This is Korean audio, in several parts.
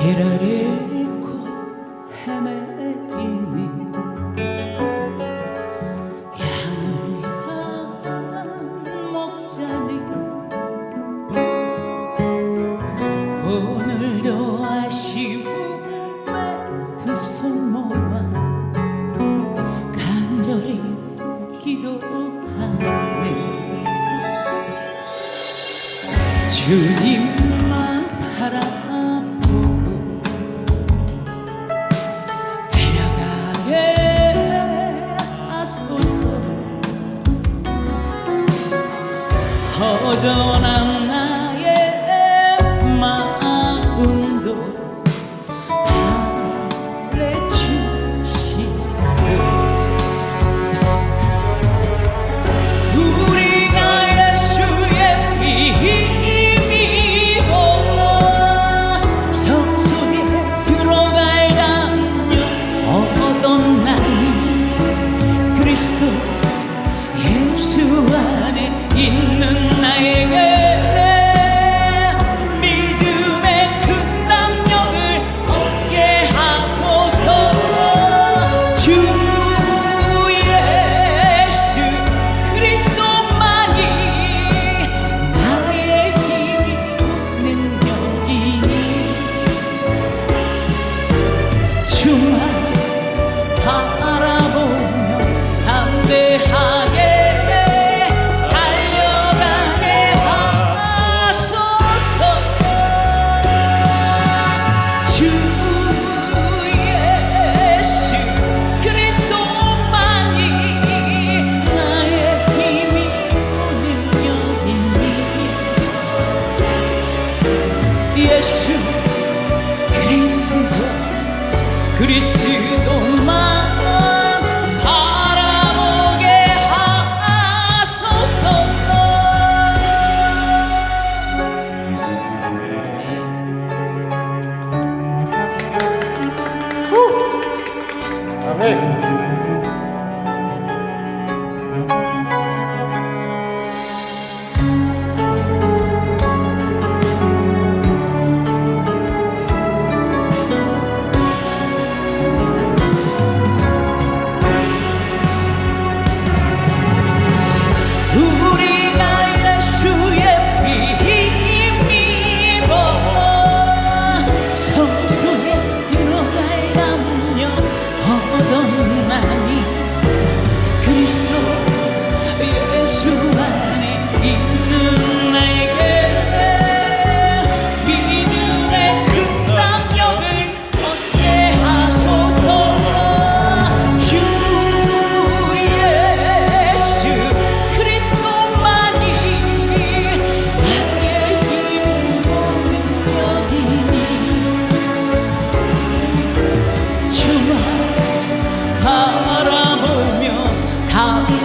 길을 잃고 헤매이니 양을 향한 목자니 오늘도 아쉬워 주님만 바라보고 달려가게 하소서. 허전한 날 예수 그리스도 그리스도만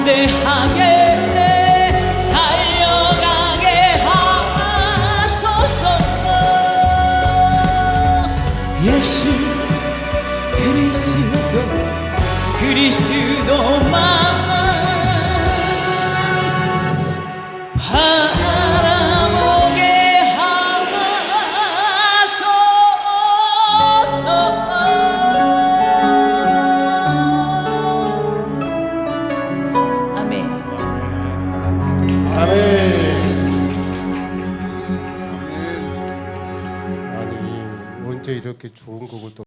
담대하게 달려가게 하소서. 예수 그리스도 그리스도만 아멘. 아니 언제 이렇게 좋은 곡을 또